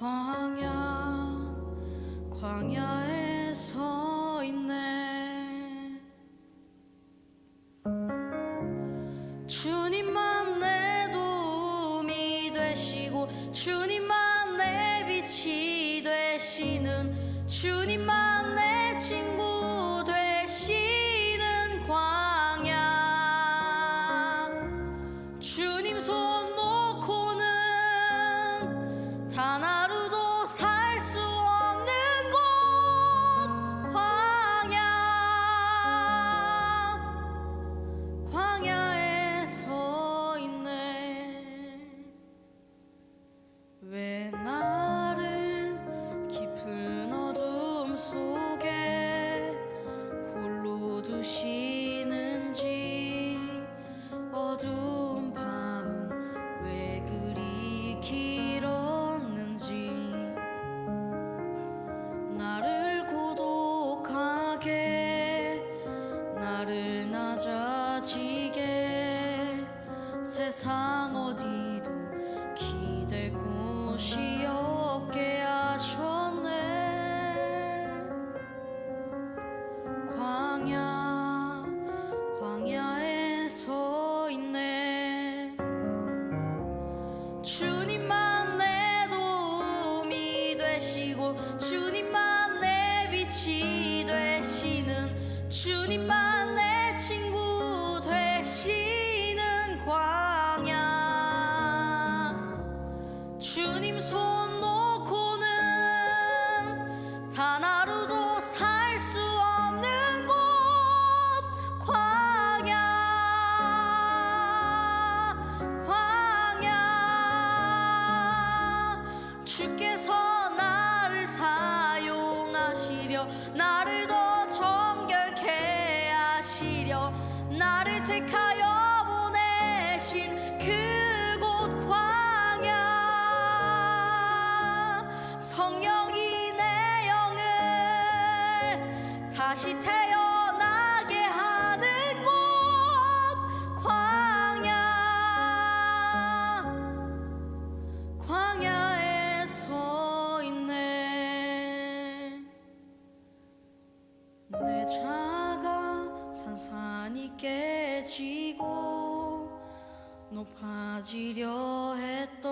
광야 어디도 기댈 곳이 없게 하셨네. 광야 광야에 서 있네. 주님만 내 도움이 되시고 주님만 내 빛이 되시는 주님만 나를 더 정결케 하시려. 나를 택하여 보내신 그곳 광야. 성령이 내 영을 다시 태어 높아지려 했던